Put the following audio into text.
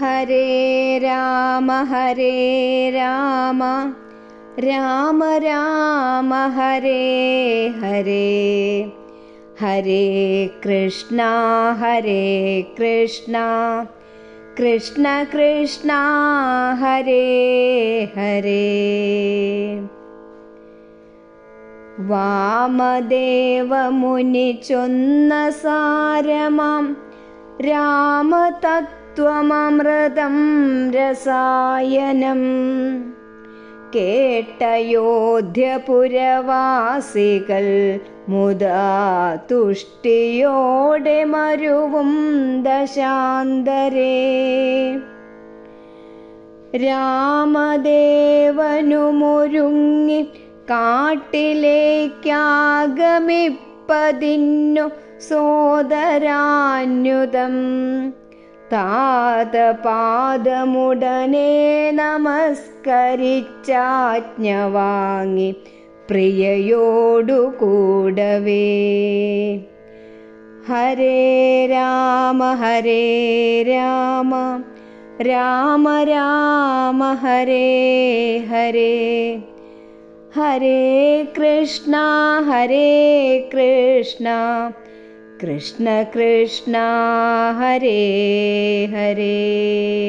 हरे राम हरे राम। राम राम हरे हरे। हरे कृष्णा हरे कृष्णा। कृष्ण कृष्णा हरे हरे। वामदेवमुनिचुन्नसारमां रामतत्त्वममृतं रसायनम् केट्टयोध्यपुरवासिकल् मुदा तुष्टियोडे मरुवुं दशान्दरे രാമദേവനുമൊരുങ്ങി കാട്ടിലേക്കാഗമിപ്പതിന്നു സോദരാന്യുതം तातपादमुडने नमस्करिचाज्ञवाङ्गि प्रिययोडुकूडवे हरे राम हरे राम राम राम हरे हरे हरे कृष्णा हरे कृष्णा कृष्ण कृष्ण हरे हरे।